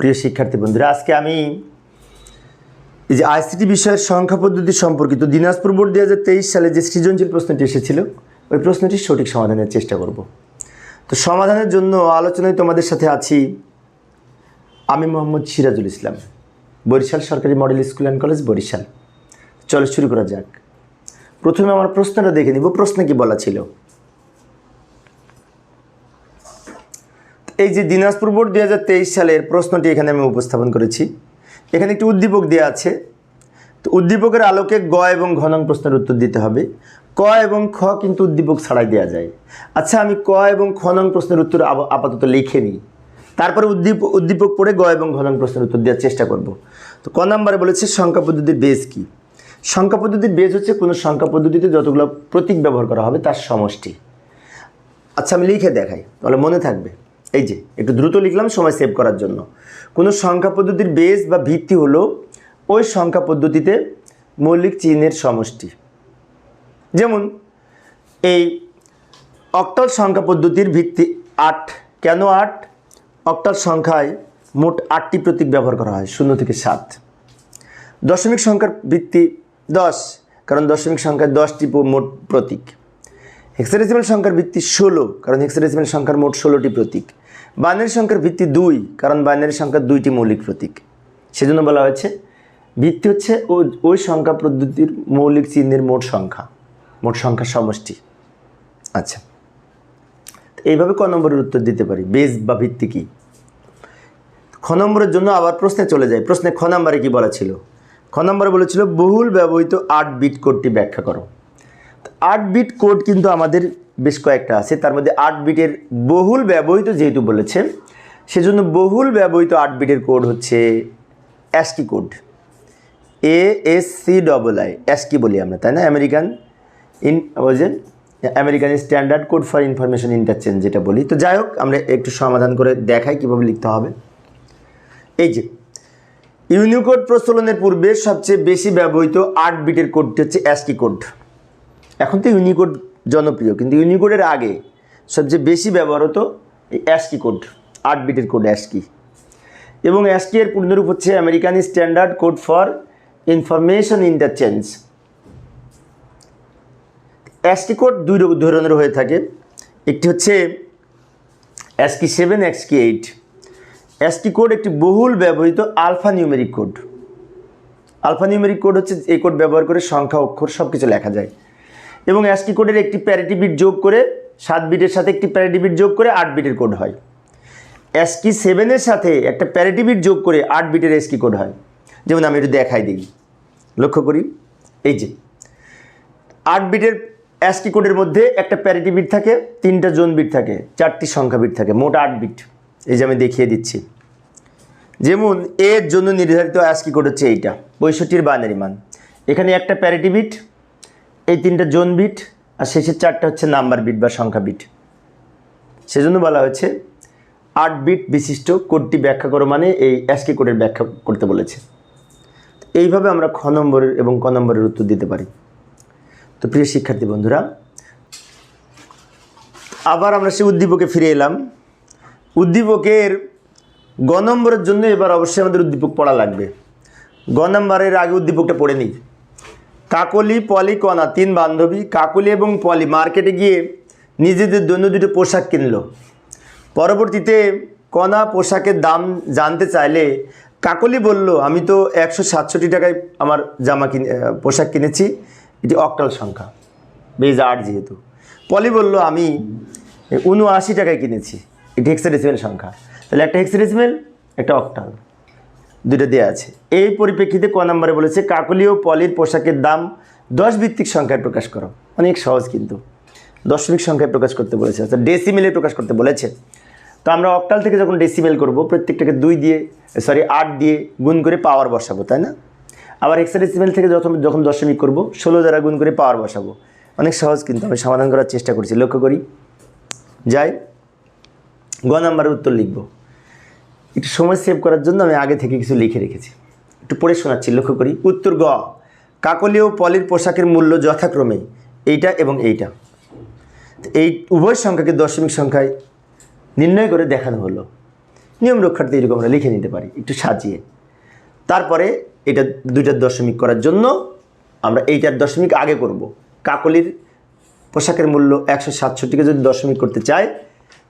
প্রিয় শিক্ষার্থী বন্ধুরা, আজকে আমি এই যে আইসিটি বিষয়ের সংখ্যা পদ্ধতি সম্পর্কিত দিনাজপুর বোর্ড দুই হাজার তেইশ সালে যে সৃজনশীল প্রশ্নটি এসেছিল, ওই প্রশ্নটির সঠিক সমাধানের চেষ্টা করব। তো সমাধানের জন্য আলোচনায় তোমাদের সাথে আছি আমি মোহাম্মদ সিরাজুল ইসলাম, বরিশাল সরকারি model school and college Barishal. চলো শুরু করা যাক। প্রথমে আমার প্রশ্নটা দেখে নিব, প্রশ্নে কি বলা ছিল? এই যে দিনাজপুর বোর্ড দু হাজার তেইশ সালের প্রশ্নটি এখানে আমি উপস্থাপন করেছি। এখানে একটি উদ্দীপক দেওয়া আছে। তো উদ্দীপকের আলোকে গ এবং ঘনং প্রশ্নের উত্তর দিতে হবে। ক এবং খ কিন্তু উদ্দীপক ছাড়াই দেওয়া যায়। আচ্ছা আমি ক এবং খনং প্রশ্নের উত্তর আপাতত লিখে নিই। তারপরে উদ্দীপ উদ্দীপক পড়ে গ এবং ঘনং প্রশ্নের উত্তর দেওয়ার চেষ্টা করব। তো ক নম্বরে বলেছে সংখ্যা পদ্ধতির বেজ কী? সংখ্যা পদ্ধতির বেজ হচ্ছে কোনো সংখ্যা পদ্ধতিতে যতগুলো প্রতীক ব্যবহার করা হবে তার সমষ্টি। আচ্ছা আমি লিখে দেখাই, তাহলে মনে থাকবে। এই যে, একটু দ্রুত লিখলাম, সময় সেভ করার জন্য। কোনো সংখ্যা পদ্ধতির বেস বা ভিত্তি হলো ওই সংখ্যা পদ্ধতিতে মৌলিক চিহ্নের সমষ্টি। যেমন, এই অক্টাল সংখ্যা পদ্ধতির ভিত্তি আট। কেন আট? অক্টাল সংখ্যায় মোট আটটি প্রতীক ব্যবহার করা হয়, শূন্য থেকে সাত। দশমিক সংখ্যার ভিত্তি দশ, কারণ দশমিক সংখ্যায় দশটি মোট প্রতীক। হেক্সাডেসিমাল সংখ্যার ভিত্তি ষোলো, কারণ হেক্সাডেসিমাল সংখ্যার মোট ষোলোটি প্রতীক। বাইনারি সংখ্যার ভিত্তি দুই, কারণ বাইনারি সংখ্যার দুইটি মৌলিক প্রতীক। সেজন্য বলা হয়েছে, ভিত্তি হচ্ছে ওই সংখ্যা পদ্ধতির মৌলিক চিহ্নের মোট সংখ্যা, মোট সংখ্যার সমষ্টি। আচ্ছা এইভাবে ক নম্বরের উত্তর দিতে পারি বেজ বা ভিত্তি কী? খ নম্বরের জন্য আবার প্রশ্নে চলে যায় প্রশ্নে খ নম্বরে কি বলা ছিল? খ নম্বরে বলেছিল, বহুল ব্যবহৃত আট বিট কোডটি ব্যাখ্যা করো। আট বিট কোড কিন্তু আমাদের বেশ কয়েকটা আছে। তার মধ্যে আট বিটের বহুল ব্যবহৃত যেহেতু বলেছে সেজন্য বহুল ব্যবহৃত আট বিটের কোড হচ্ছে ASCII code. A S C double I ASCII বলি আমরা, তাই না? আমেরিকান ইন যে American standard code for information interchange যেটা বলি। তো যাই হোক, আমরা একটু সমাধান করে দেখাই কীভাবে লিখতে হবে। এই যে, ইউনিকোড প্রচলনের পূর্বে সবচেয়ে বেশি ব্যবহৃত আট বিটের কোডটি হচ্ছে অ্যাস্কি কোড। এখন তো ইউনিকোড জনপ্রিয়, কিন্তু ইউনিকোডের আগে সবচেয়ে বেশি ব্যবহার হতো অ্যাস্কি কোড আট বিটের কোড অ্যাস্কি এবং অ্যাস্কি এর পূর্ণরূপ হচ্ছে American standard code for information interchange ASCII code দুই ধরনের হয়ে থাকে। একটি হচ্ছে ASCII seven ASCII eight ASCII code একটি বহুল ব্যবহৃত alphanumeric code alphanumeric code হচ্ছে এই কোড ব্যবহার করে সংখ্যা, অক্ষর সব কিছু লেখা যায়। এবং অ্যাস্কি কোডের একটি প্যারিটি বিট যোগ করে সাত বিটের সাথে একটি প্যারিটি বিট যোগ করে আট বিটের কোড হয়। অ্যাস্কি সেভেনের সাথে একটা প্যারিটি বিট যোগ করে আট বিটের অ্যাস্কি কোড হয়। যেমন আমি একটু দেখাই দিই লক্ষ্য করি, এই যে আট বিটের অ্যাস্কি কোডের মধ্যে একটা প্যারিটি বিট থাকে, তিনটা জোন বিট থাকে, চারটি সংখ্যা বিট থাকে, মোট আট বিট এই যে আমি দেখিয়ে দিচ্ছি। যেমন এর জন্য নির্ধারিত অ্যাস্কি কোড হচ্ছে এইটা, পঁয়ষট্টির বাইনারি মান। এখানে একটা প্যারিটি বিট এই তিনটা জোন বিট আর শেষের চারটা হচ্ছে নাম্বার বিট বা সংখ্যা বিট। সেজন্য বলা হয়েছে, আট বিট বিশিষ্ট কোডটি ব্যাখ্যা করো মানে এই অ্যাস্কি কোডের ব্যাখ্যা করতে বলেছে। এইভাবে আমরা খ নম্বরের এবং ক নম্বরের উত্তর দিতে পারি। তো প্রিয় শিক্ষার্থী বন্ধুরা, আবার আমরা সেই উদ্দীপকে ফিরে এলাম। উদ্দীপকের গ নম্বরের জন্য এবার অবশ্যই আমাদের উদ্দীপক পড়া লাগবে। গ নম্বরের আগে উদ্দীপকটা পড়ে নিই। কাকলি, পলি কণা তিন বান্ধবী, কাকলি এবং পলি মার্কেটে গিয়ে নিজেদের জন্য দুটো পোশাক কিনলো। পরবর্তীতে কণা পোশাকের দাম জানতে চাইলে কাকলি বলল, আমি তো একশো সাতষট্টি টাকায় আমার জামা কিনে পোশাক কিনেছি। এটি অক্টাল সংখ্যা। বেজ আট যেহেতু। পলি বলল, আমি উনআশি টাকায় কিনেছি। এটি হেক্সাডেসিমেল সংখ্যা। তাহলে একটা হেক্সাডেসিমেল একটা অক্টাল। দুটো দেওয়া আছে। এই পরিপ্রেক্ষিতে ক নম্বরে বলেছে, কাকলি ও পলির পোশাকের দাম দশ ভিত্তিক সংখ্যায় প্রকাশ করো। অনেক সহজ কিন্তু। দশমিক সংখ্যায় প্রকাশ করতে বলেছে, অর্থাৎ ডেসিমেলে প্রকাশ করতে বলেছে। তো আমরা অক্টাল থেকে যখন ডেসিমেল করব, প্রত্যেকটাকে দুই দিয়ে সরি আট দিয়ে গুণ করে পাওয়ার বসাবো, তাই না? আবার হেক্সাডেসিমেল থেকে যখন যখন দশমিক করব, ষোলো দ্বারা গুণ করে পাওয়ার বসাবো। অনেক সহজ কিন্তু, আমি সমাধান করার চেষ্টা করছি। লক্ষ্য করি। যাই, গ নাম্বারের উত্তর লিখব। একটু সময় সেভ করার জন্য আমি আগে থেকে কিছু লিখে রেখেছি। একটু পড়ে শোনাচ্ছি, লক্ষ্য করি। উত্তর গ কাকলি ও পলির পোশাকের মূল্য যথাক্রমে এইটা এবং এইটা। এই উভয় সংখ্যাকে দশমিক সংখ্যায় নির্ণয় করে দেখানো হলো। নিয়ম রক্ষার্থে এরকম আমরা লিখে নিতে পারি, একটু সাজিয়ে। তারপরে এটা দুইটার দশমিক করার জন্য আমরা এইটার দশমিক আগে করব। কাকলির পোশাকের মূল্য একশো সাতষট্টিকে যদি দশমিক করতে চাই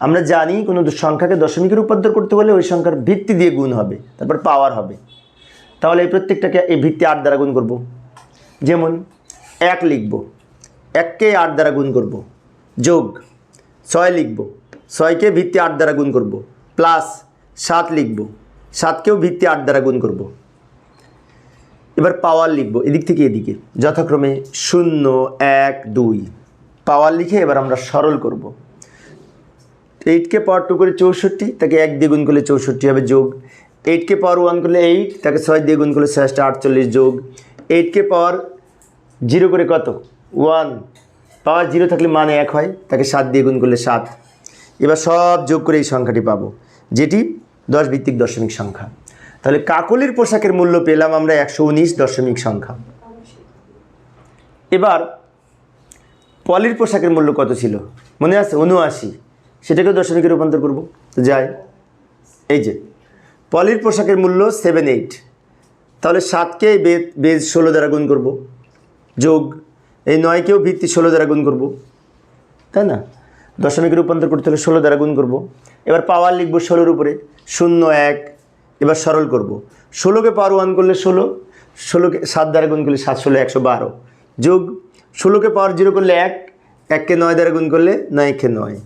আমরা জানি কোনো সংখ্যাকে দশমিকে রূপান্তর করতে হলে ওই সংখ্যার ভিত্তি দিয়ে গুণ হবে, তারপর পাওয়ার হবে। তাহলে এই প্রত্যেকটাকে এই ভিত্তি আট দ্বারা গুণ করব। যেমন এক লিখব, এককে আট দ্বারা গুণ করব। যোগ ছয় লিখব, ছয়কে ভিত্তি আট দ্বারা গুণ করব। প্লাস সাত লিখব, সাতকেও ভিত্তি আট দ্বারা গুণ করব। এবার পাওয়ার লিখব, এদিক থেকে এদিকে। যথাক্রমে শূন্য, এক, দুই। পাওয়ার লিখে এবার আমরা সরল করব। এইটকে পাওয়ার টু করে চৌষট্টি, তাকে এক দিয়ে গুণ করলে চৌষট্টি হবে যোগ। এইটকে পাওয়ার ওয়ান করলে এইট তাকে ছয় দিয়ে গুণ করলে ছয়টা আটচল্লিশ যোগ। এইটকে পাওয়ার জিরো করে কত? ওয়ান পাওয়ার জিরো থাকলে মানে এক হয়, তাকে সাত দিয়ে গুণ করলে সাত। এবার সব যোগ করে এই সংখ্যাটি পাবো, যেটি দশ ভিত্তিক দশমিক সংখ্যা। তাহলে কাকলির পোশাকের মূল্য পেলাম আমরা একশো উনিশ দশমিক সংখ্যা। এবার পলির পোশাকের মূল্য কত ছিল? মনে আছে? উনআশি। সেটাকে দশমিকে রূপান্তর করব। তো যাই, এই যে, পলির পোশাকের মূল্য সেভেন এইট তাহলে সাতকে বেদ, বেজ ষোলো দ্বারা গুণ করব। যোগ, এই নয়কেও ভিত্তি ষোলো দ্বারা গুণ করব। তাই না? দশমিকে রূপান্তর করতে হলে ষোলো দ্বারা গুণ করব। এবার পাওয়ার লিখব ষোলোর উপরে। শূন্য, এক। এবার সরল করব। ষোলোকে পাওয়ার ওয়ান করলে ষোলো, ষোলোকে সাত দ্বারা গুণ করলে সাত, ষোলো, একশো বারো। যোগ, ষোলোকে পাওয়ার জিরো করলে এক, এককে নয় দ্বারা গুণ করলে নয় নয়কে নয়।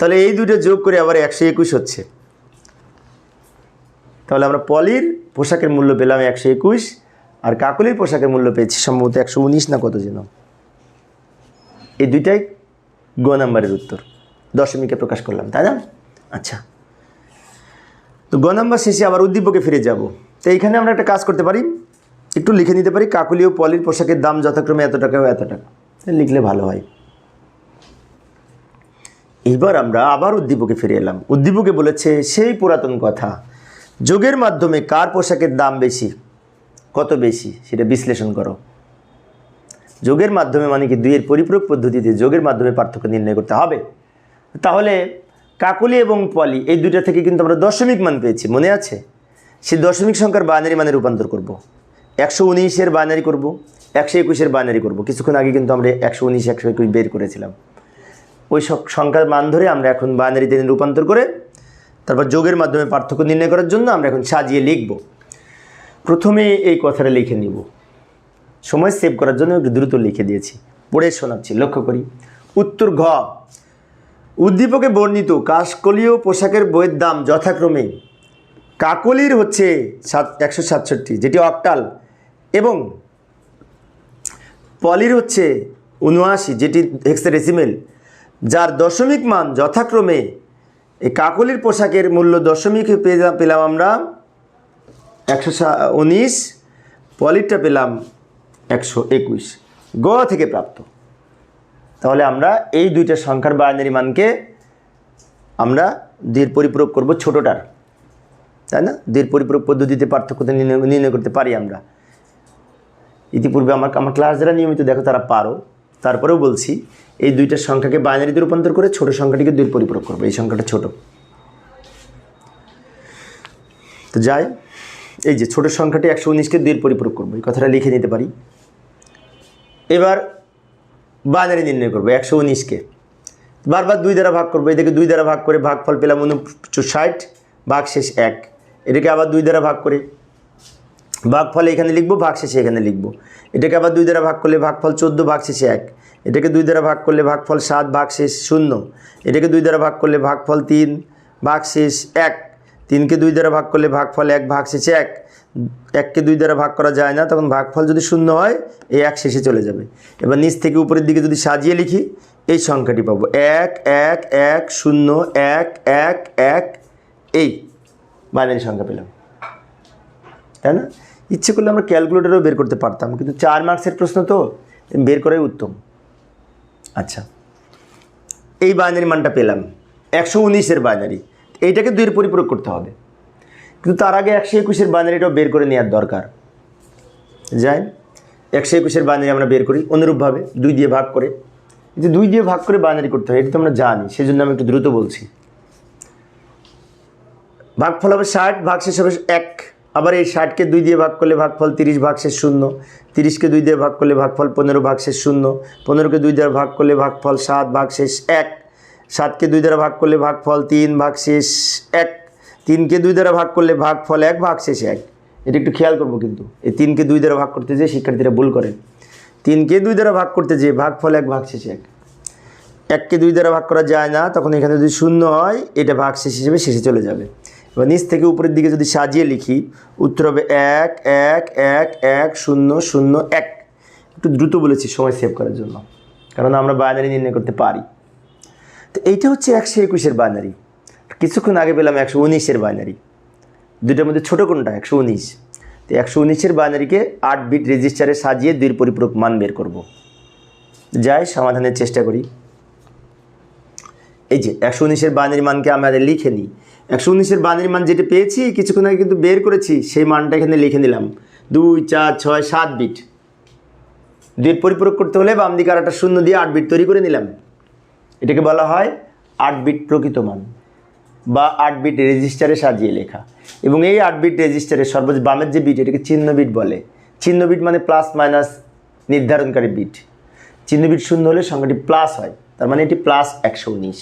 তাহলে এই দুটো যোগ করে আবার একশো একুশ হচ্ছে। তাহলে আমরা পলির পোশাকের মূল্য পেলাম একশো একুশ, আর কাকলির পোশাকের মূল্য পেয়েছি সম্ভবত একশো উনিশ না কত যেন। এই দুইটাই গ নাম্বারের উত্তর। দশমিকে প্রকাশ করলাম, তাই না? আচ্ছা। তো গ নাম্বার শেষে আবার উদ্দীপকে ফিরে যাব। তো এইখানে আমরা একটা কাজ করতে পারি, একটু লিখে নিতে পারি, কাকলি ও পলির পোশাকের দাম যথাক্রমে এত টাকা ও এত টাকা। লিখলে ভালো হয়। এইবার আমরা আবার উদ্দীপকে ফিরে এলাম। উদ্দীপকে বলেছে, সেই পুরাতন কথা, যোগের মাধ্যমে কার পোশাকের দাম বেশি? কত বেশি? সেটা বিশ্লেষণ করো। যোগের মাধ্যমে মানে কি দুইয়ের পরিপূরক পদ্ধতিতে যোগের মাধ্যমে পার্থক্য নির্ণয় করতে হবে? তাহলে কাকলি এবং পলি, এই দুইটা থেকে কিন্তু আমরা দশমিক মান পেয়েছি, মনে আছে? সেই দশমিক সংখ্যার বাইনারি মানে রূপান্তর করব। একশো উনিশের বাইনারি করব, একশো একুশের বাইনারি করব। কিছুক্ষণ আগে কিন্তু আমরা একশো উনিশ, একশো একুশ বের করেছিলাম। ওই সব সংখ্যার মান ধরে আমরা এখন বাইনারিতে রূপান্তর করে তারপর যোগের মাধ্যমে পার্থক্য নির্ণয় করার জন্য আমরা এখন সাজিয়ে লিখব। প্রথমে এই কথাটা লিখে নিব। সময় সেভ করার জন্য একটু দ্রুত লিখে দিয়েছি। পড়ে শোনাচ্ছি, লক্ষ্য করি। উত্তর ঘ, উদ্দীপকে বর্ণিত কাশকলীয় পোশাকের বইয়ের দাম যথাক্রমে কাকলির হচ্ছে সাত, একশো সাতষট্টি, যেটি অক্টাল, এবং পলির হচ্ছে উনআশি যেটি হেক্সাডেসিমেল যার দশমিক মান যথাক্রমে এই কাকলির পোশাকের মূল্য দশমিক পেয়ে পেলাম আমরা একশো উনিশ, পলিটটা পেলাম একশো একুশ, গ থেকে প্রাপ্ত। তাহলে আমরা এই দুইটা সংখ্যার বাইনারি মানকে আমরা দুইয়ের পরিপূরক করব ছোটোটার। তাই না? দুইয়ের পরিপূরক পদ্ধতিতে পার্থক্য নির্ণয় করতে পারি আমরা। ইতিপূর্বে আমার আমার ক্লাস যারা নিয়মিত দেখো তারা পারো। তারপরেও বলছি এই দুইটা সংখ্যাকে বাইনারিতে রূপান্তর করে ছোট সংখ্যাটিকে দুই পরিপূরক করব। এই সংখ্যাটা ছোট। তো যাই, এই যে ছোট সংখ্যাটি একশো উনিশকে দুই পরিপূরক করব। এই কথাটা লিখে নিতে পারি। এবার বাইনারি নির্ণয় করব, একশো উনিশকে। বারবার দুই দ্বারা ভাগ করব, এদিকে দুই দ্বারা ভাগ করে ভাগফল পেলাম উনষাট ভাগ শেষ এক। এটাকে আবার দুই দ্বারা ভাগ করে ভাগফল এখানে লিখব ভাগ শেষে এখানে লিখব। এটাকে আবার দুই দ্বারা ভাগ করলে ভাগফল চোদ্দ ভাগ শেষে এক। এটাকে দুই দ্বারা ভাগ করলে ভাগফল সাত ভাগ শেষ শূন্য। এটাকে দুই দ্বারা ভাগ করলে ভাগফল তিন ভাগ শেষ এক। তিনকে দুই দ্বারা ভাগ করলে ভাগফল এক ভাগ শেষ এক। এককে দুই দ্বারা ভাগ করা যায় না, তখন ভাগফল যদি শূন্য হয়, এই এক শেষে চলে যাবে। এবার নিচ থেকে উপরের দিকে যদি সাজিয়ে লিখি, এই সংখ্যাটি পাবো। এক এক এক, শূন্য, এক এক এক, এই বাইনারি সংখ্যা পেলাম। তাই না? ইচ্ছে করলে আমরা ক্যালকুলেটারও বের করতে পারতাম, কিন্তু চার মার্কসের প্রশ্ন তো, বের করাই উত্তম। আচ্ছা। এই বাইনারি মানটা পেলাম। একশো উনিশের বাইনারি এইটাকে দুইয়ের পরিপূরক করতে হবে। কিন্তু তার আগে একশো একুশের বাইনারিটাও বের করে নেওয়ার দরকার। যাই, একশো একুশের বাইনারি আমরা বের করি অনুরূপভাবে দুই দিয়ে ভাগ করে। যে দুই দিয়ে ভাগ করে বাইনারি করতে হয়, এটা তো আমরা জানি সেই জন্য আমি একটু দ্রুত বলছি। ভাগফল হবে ষাট ভাগ শেষ হবে এক। আবার এই ষাটকে দুই দিয়ে ভাগ করলে ভাগফল তিরিশ ভাগশেষ শূন্য। তিরিশকে দুই দিয়ে ভাগ করলে ভাগফল পনেরো ভাগশেষ শূন্য। পনেরোকে দুই দ্বারা ভাগ করলে ভাগফল সাত ভাগশেষ এক। সাতকে দুই দ্বারা ভাগ করলে ভাগফল তিন ভাগশেষ এক। তিনকে দুই দ্বারা ভাগ করলে ভাগফল এক ভাগশেষ এক। এটা একটু খেয়াল করব কিন্তু। এই তিনকে দুই দ্বারা ভাগ করতে যেয়ে শিক্ষার্থীরা ভুল করেন তিনকে দুই দ্বারা ভাগ করতে যেয়ে ভাগফল এক ভাগশেষ এক। এককে দুই দ্বারা ভাগ করা যায় না, তখন এখানে যদি শূন্য হয়, এটা ভাগ শেষ হিসেবে শেষে চলে যাবে। এবার নিচ থেকে উপরের দিকে যদি সাজিয়ে লিখি, উত্তর হবে এক এক এক এক, শূন্য শূন্য, এক। একটু দ্রুত বলেছি, সময় সেভ করার জন্য, কারণ আমরা বাইনারি নির্ণয় করতে পারি। তো এইটা হচ্ছে একশো একুশের বাইনারি কিছুক্ষণ আগে পেলাম একশো উনিশের বাইনারি দুইটার মধ্যে ছোটো কোনটা? একশো উনিশ। তো একশো উনিশের বাইনারিকে আট বিট রেজিস্টারে সাজিয়ে দুইয়ের পরিপূরক মান বের করব। যাই, সমাধানের চেষ্টা করি। এই যে একশো উনিশের বানের মানকে আমাদের লিখে নিই। একশো উনিশের বানের মান যেটা পেয়েছি, কিছুক্ষণ আগে কিন্তু বের করেছি, সেই মানটা এখানে লিখে নিলাম। দুই, চার, ছয়, সাত বিট দুইয়ের পরিপূরক করতে হলে বাম দিকে আর একটা শূন্য দিয়ে আট বিট তৈরি করে নিলাম। এটাকে বলা হয় আট বিট প্রকৃত মান বা আট বিট রেজিস্টারে সাজিয়ে লেখা। এবং এই আট বিট রেজিস্টারে সর্বোচ্চ বামের যে বিট এটাকে চিহ্ন বিট বলে। চিহ্ন বিট মানে প্লাস মাইনাস নির্ধারণকারী বিট চিহ্ন বিট শূন্য হলে সংখ্যাটি প্লাস হয়, তার মানে এটি প্লাস একশো উনিশ।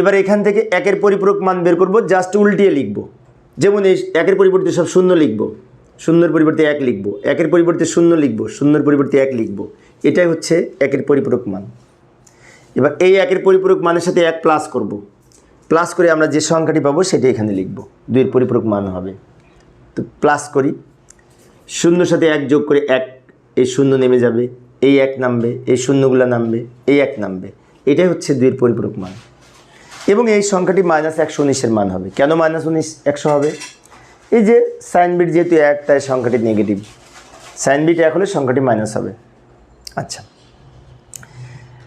এবার এখান থেকে একের পরিপূরক মান বের করব জাস্ট উল্টিয়ে লিখব। যেমন এই একের পরিবর্তে সব শূন্য লিখব, শূন্যের পরিবর্তে এক লিখব, একের পরিবর্তে শূন্য লিখব, শূন্যর পরিবর্তে এক লিখব। এটাই হচ্ছে একের পরিপূরক মান। এবার এই একের পরিপূরক মানের সাথে এক প্লাস করব। প্লাস করে আমরা যে সংখ্যাটি পাবো সেটা এখানে লিখব। দুইয়ের পরিপূরক মান হবে। তো প্লাস করি। শূন্যর সাথে এক যোগ করে এক, এই শূন্য নেমে যাবে, এই এক নামবে, এই শূন্যগুলো নামবে, এই এক নামবে। এটাই হচ্ছে দুইয়ের পরিপূরক মান। এবং এই সংখ্যাটি মাইনাস একশো উনিশের মান হবে। কেন মাইনাস উনিশ একশো হবে? এই যে সাইন বিট যেহেতু এক, তাই সংখ্যাটি নেগেটিভ সাইন বিট এক হলে সংখ্যাটি মাইনাস হবে। আচ্ছা।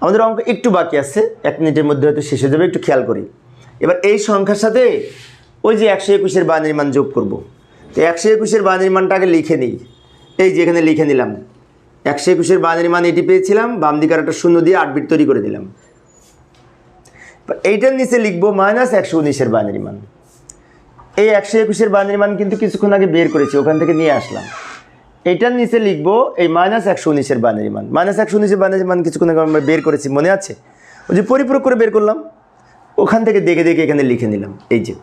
আমাদের অঙ্ক একটু বাকি আছে, এক মিনিটের মধ্যে হয়তো শেষ হয়ে যাবে, একটু খেয়াল করি। এবার এই সংখ্যার সাথে ওই যে একশো একুশের বানের মান যোগ করব। তো একশো একুশের বানের মানটা আগে লিখে নিই। এই যে এখানে লিখে নিলাম। একশো একুশের বানের মান এটি পেয়েছিলাম, বাম দিকে একটা শূন্য দিয়ে আট বিট তৈরি করে দিলাম। এইটার নিচে লিখব মাইনাস একশো উনিশের বানের মান। এই একশো একুশের বানের মান কিন্তু কিছুক্ষণ আগে বের করেছি, ওখান থেকে নিয়ে আসলাম। এইটার নিচে লিখব এই মাইনাস একশো উনিশের বানের মান। মাইনাস একশো উনিশের বানের মান কিছুক্ষণ আগে আমরা বের করেছি, মনে আছে? ওই যে পরিপূরক করে বের করলাম, ওখান থেকে দেখে দেখে এখানে লিখে নিলাম, এই যে।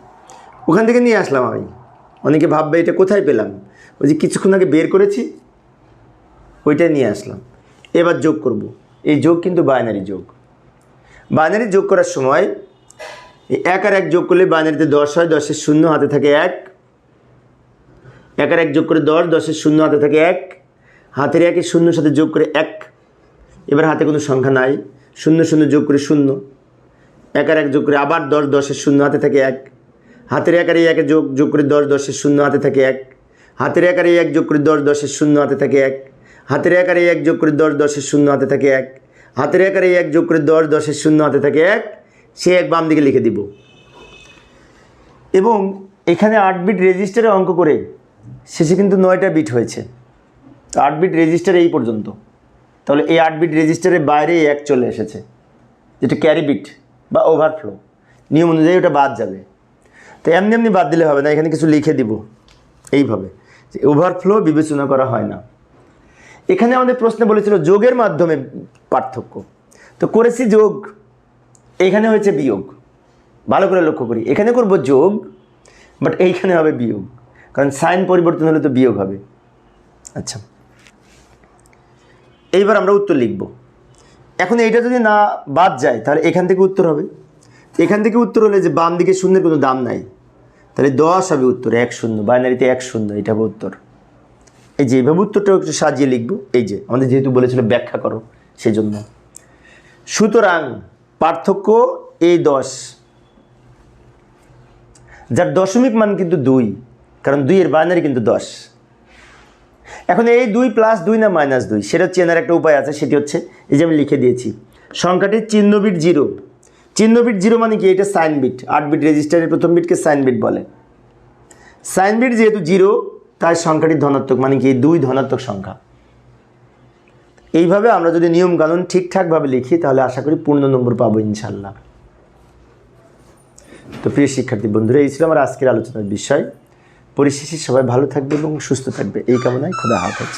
ওখান থেকে নিয়ে আসলাম আমি। অনেকে ভাববে এটা কোথায় পেলাম? ওই যে কিছুক্ষণ আগে বের করেছি ওইটাই নিয়ে আসলাম। এবার যোগ করব। এই যোগ কিন্তু বাইনারি যোগ। বাইনারি যোগ করার সময় এক আর এক যোগ করলে বাইনারিতে দশ হয়, দশের শূন্য হাতে থাকে এক। এক আর এক যোগ করে দশ, দশের শূন্য হাতে থাকে এক। হাতের একের শূন্যর সাথে যোগ করে এক। এবার হাতে কোনো সংখ্যা নাই। শূন্য শূন্য যোগ করে শূন্য। এক আর এক যোগ করে আবার দশ, দশের শূন্য হাতে থাকে এক। হাতের এক আর একে যোগ যোগ করে দশ, দশের শূন্য হাতে থাকে এক। হাতের এক আর এক যোগ করে দশ, দশের শূন্য হাতে থাকে এক। হাতের এক আর এক যোগ করে দশ, দশের শূন্য হাতে থাকে এক। হাতের এক আর এক যোগ করে দশ, দশের শূন্য হাতে থাকে এক, সে এক বাম দিকে লিখে দিব। এবং এখানে আট বিট রেজিস্টারে অঙ্ক করে শেষে কিন্তু নয়টা বিট হয়েছে। তো আট বিট রেজিস্টারে এই পর্যন্ত। তাহলে এই আট বিট রেজিস্টারের বাইরে এক চলে এসেছে, যেটা ক্যারি বিট বা ওভারফ্লো নিয়ম অনুযায়ী ওটা বাদ যাবে। তো এমনি এমনি বাদ দিলে হবে না, এখানে কিছু লিখে দিব এইভাবে, যে ওভারফ্লো বিবেচনা করা হয় না। এখানে আমাদের প্রশ্নে বলেছিল যোগের মাধ্যমে পার্থক্য। তো করেছি যোগ, এখানে হয়েছে বিয়োগ। ভালো করে লক্ষ্য করি, এখানে করব যোগ বাট এইখানে হবে বিয়োগ। কারণ সাইন পরিবর্তন হলে তো বিয়োগ হবে। আচ্ছা এইবার আমরা উত্তর লিখব। এখন এইটা যদি না বাদ যায়, তাহলে এখান থেকে উত্তর হবে। এখান থেকে উত্তর হলে যে বাম দিকে শূন্যের কোনো দাম নাই, তাহলে দশ হবে উত্তর, এক শূন্য, বাইনারিতে এক শূন্য, এটা হবে উত্তর। এই যে এইভাবে উত্তরটাও একটু সাজিয়ে লিখব। এই যে, আমাদের যেহেতু বলেছিল ব্যাখ্যা করো। সেই জন্য সুতরাং পার্থক্য এই দশ। যার দশমিক মান কিন্তু দুই, কারণ দুইয়ের বাইনারি কিন্তু দশ। এখন এই দুই প্লাস দুই না মাইনাস দুই, সেটা চেনার একটা উপায় আছে, সেটি হচ্ছে, এই যে আমি লিখে দিয়েছি, সংখ্যাটির চিহ্ন বিট জিরো। চিহ্ন বিট জিরো মানে কি? এটা সাইন বিট, আট বিট রেজিস্টারের প্রথম বিটকে সাইন বিট বলে। সাইন বিট যেহেতু জিরো, তাই সংখ্যাটি ধনাত্মক মানে কি? দুই ধনাত্মক সংখ্যা। এইভাবে আমরা যদি নিয়মকানুন ঠিকঠাকভাবে লিখি, তাহলে আশা করি পূর্ণ নম্বর পাবো ইনশাল্লাহ তো প্রিয় শিক্ষার্থী বন্ধুরা, এই ছিল আমার আজকের আলোচনার বিষয়। পরিশেষে সবাই ভালো থাকবে এবং সুস্থ থাকবে। এই কামনায় খোদা হাফেজ।